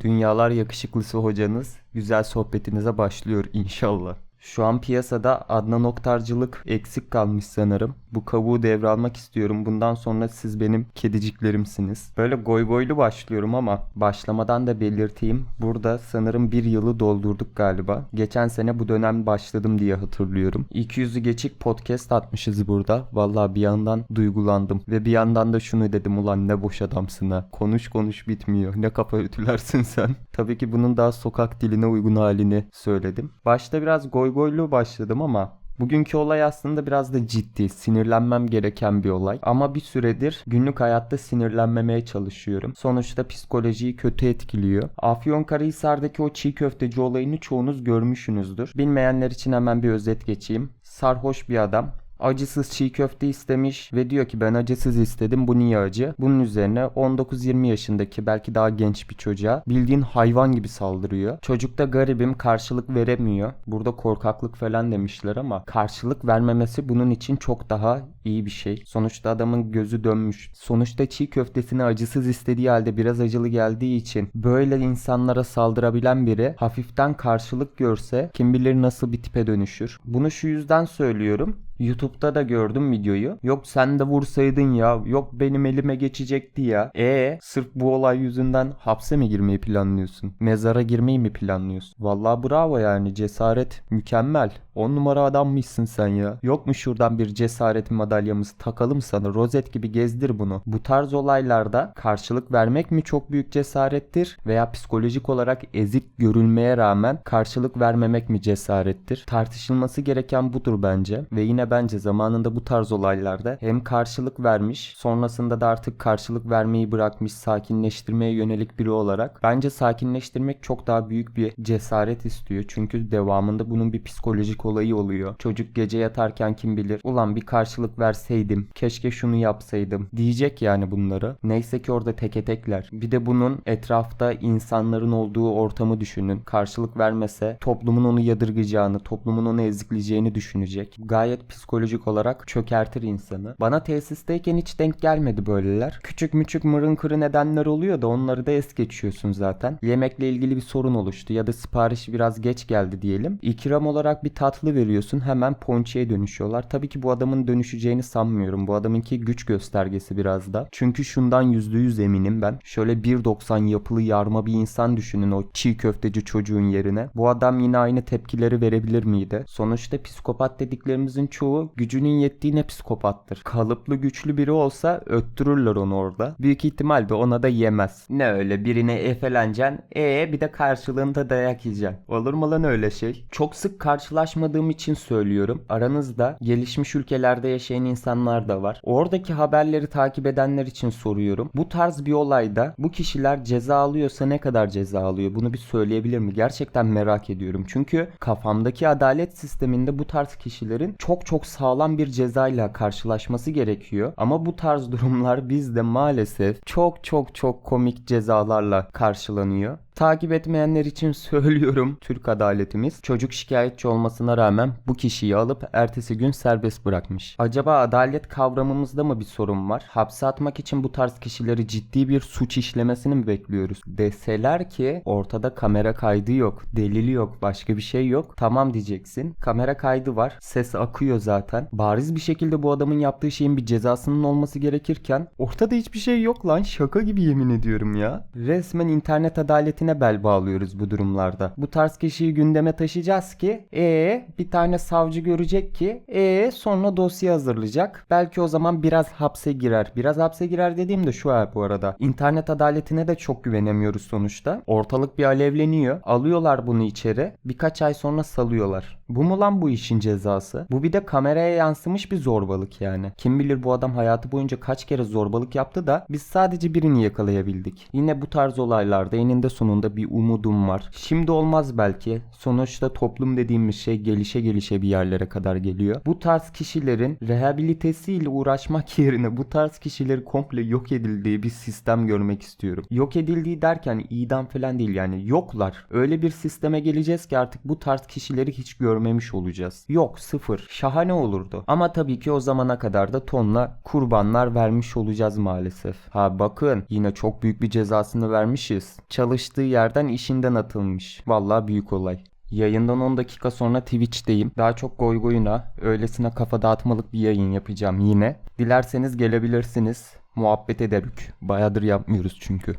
Dünyalar yakışıklısı hocanız güzel sohbetinize başlıyor inşallah. Şu an piyasada Adnan Oktarcılık eksik kalmış sanırım. Bu kavuğu devralmak istiyorum. Bundan sonra siz benim kediciklerimsiniz. Böyle goy goylu başlıyorum ama başlamadan da belirteyim. Burada sanırım bir yılı doldurduk galiba. Geçen sene bu dönem başladım diye hatırlıyorum. 200'ü geçik podcast atmışız burada. Vallahi bir yandan duygulandım. Ve bir yandan da şunu dedim ulan ne boş adamsın ha. Konuş konuş bitmiyor. Ne kafa ütülersin sen. Tabii ki bunun daha sokak diline uygun halini söyledim. Başta biraz goy goylu başladım ama Bugünkü olay aslında biraz da ciddi, sinirlenmem gereken bir olay. Ama bir süredir günlük hayatta sinirlenmemeye çalışıyorum. Sonuçta psikolojiyi kötü etkiliyor. Afyonkarahisar'daki o çiğ köfteci olayını çoğunuz görmüşsünüzdür. Bilmeyenler için hemen bir özet geçeyim. Sarhoş bir adam acısız çiğ köfte istemiş ve diyor ki ben acısız istedim bu niye acı? Bunun üzerine 19-20 yaşındaki belki daha genç bir çocuğa bildiğin hayvan gibi saldırıyor. Çocuk da garibim karşılık veremiyor. Burada korkaklık falan demişler ama karşılık vermemesi bunun için çok daha iyi bir şey. Sonuçta adamın gözü dönmüş. Sonuçta çiğ köftesini acısız istediği halde biraz acılı geldiği için böyle insanlara saldırabilen biri hafiften karşılık görse kim bilir nasıl bir tipe dönüşür. Bunu şu yüzden söylüyorum. YouTube'da da gördüm videoyu. Yok sen de vursaydın ya. Yok benim elime geçecekti ya. E sırf bu olay yüzünden hapse mi girmeyi planlıyorsun? Mezara girmeyi mi planlıyorsun? Vallahi bravo yani cesaret mükemmel. 10 numara adammışsın sen ya. Yok mu şuradan bir cesaret madalyamız takalım sana rozet gibi gezdir bunu. Bu tarz olaylarda karşılık vermek mi çok büyük cesarettir veya psikolojik olarak ezik görülmeye rağmen karşılık vermemek mi cesarettir? Tartışılması gereken budur bence ve yine bence zamanında bu tarz olaylarda hem karşılık vermiş sonrasında da artık karşılık vermeyi bırakmış sakinleştirmeye yönelik biri olarak bence sakinleştirmek çok daha büyük bir cesaret istiyor. Çünkü devamında bunun bir psikolojik olayı oluyor. Çocuk gece yatarken kim bilir ulan bir karşılık verseydim keşke şunu yapsaydım diyecek yani bunları. Neyse ki orada teke tekler. Bir de bunun etrafta insanların olduğu ortamı düşünün. Karşılık vermese toplumun onu yadırgayacağını, toplumun onu ezikleyeceğini düşünecek. Gayet psikolojik olarak çökertir insanı. Bana tesisteyken hiç denk gelmedi böyleler. Küçük müçük mırın kırı nedenler oluyor da onları da es geçiyorsun zaten. Yemekle ilgili bir sorun oluştu ya da siparişi biraz geç geldi diyelim. İkram olarak bir tatlı veriyorsun hemen ponçiye dönüşüyorlar. Tabii ki bu adamın dönüşeceğini sanmıyorum. Bu adamınki güç göstergesi biraz da. Çünkü şundan %100 eminim ben. Şöyle 1.90 yapılı yarma bir insan düşünün o çiğ köfteci çocuğun yerine. Bu adam yine aynı tepkileri verebilir miydi? Sonuçta psikopat dediklerimizin çoğu gücünün yettiğine psikopattır. Kalıplı güçlü biri olsa öttürürler onu orada. Büyük ihtimal de ona da yemez. Ne öyle birine efeleneceksin. E bir de karşılığında dayak yiyeceksin. Olur mu lan öyle şey? Çok sık karşılaşmadığım için söylüyorum. Aranızda gelişmiş ülkelerde yaşayan insanlar da var. Oradaki haberleri takip edenler için soruyorum. Bu tarz bir olayda bu kişiler ceza alıyorsa ne kadar ceza alıyor? Bunu bir söyleyebilir mi? Gerçekten merak ediyorum. Çünkü kafamdaki adalet sisteminde bu tarz kişilerin çok çok sağlam bir cezayla karşılaşması gerekiyor. Ama bu tarz durumlar bizde maalesef çok çok çok komik cezalarla karşılanıyor. Takip etmeyenler için söylüyorum Türk adaletimiz çocuk şikayetçi olmasına rağmen bu kişiyi alıp ertesi gün serbest bırakmış. Acaba adalet kavramımızda mı bir sorun var? Hapse atmak için bu tarz kişileri ciddi bir suç işlemesini mi bekliyoruz? Deseler ki ortada kamera kaydı yok, delili yok, başka bir şey yok. Tamam diyeceksin. Kamera kaydı var. Ses akıyor zaten. Bariz bir şekilde bu adamın yaptığı şeyin bir cezasının olması gerekirken ortada hiçbir şey yok lan. Şaka gibi yemin ediyorum ya. Resmen internet adaleti adaletine bel bağlıyoruz bu durumlarda. Bu tarz kişiyi gündeme taşıyacağız ki ee bir tane savcı görecek ki ee sonra dosya hazırlayacak. Belki o zaman biraz hapse girer. Biraz hapse girer dediğim de şu bu arada. İnternet adaletine de çok güvenemiyoruz sonuçta. Ortalık bir alevleniyor. Alıyorlar bunu içeri. Birkaç ay sonra salıyorlar. Bu mu lan bu işin cezası? Bu bir de kameraya yansımış bir zorbalık yani. Kim bilir bu adam hayatı boyunca kaç kere zorbalık yaptı da biz sadece birini yakalayabildik. Yine bu tarz olaylarda eninde sonunda bir umudum var. Şimdi olmaz belki. Sonuçta toplum dediğimiz şey gelişe gelişe bir yerlere kadar geliyor. Bu tarz kişilerin rehabilitesiyle uğraşmak yerine bu tarz kişileri komple yok edildiği bir sistem görmek istiyorum. Yok edildiği derken idam falan değil yani yoklar. Öyle bir sisteme geleceğiz ki artık bu tarz kişileri hiç görmeyeceğiz görmemiş olacağız. Yok sıfır. Şahane olurdu. Ama tabii ki o zamana kadar da tonla kurbanlar vermiş olacağız maalesef. Ha bakın yine çok büyük bir cezasını vermişiz. Çalıştığı yerden işinden atılmış. Vallahi büyük olay. Yayından 10 dakika sonra Twitch'teyim. Daha çok goy goyuna, öylesine kafa dağıtmalık bir yayın yapacağım yine. Dilerseniz gelebilirsiniz. Muhabbet ederük. Bayağıdır yapmıyoruz çünkü.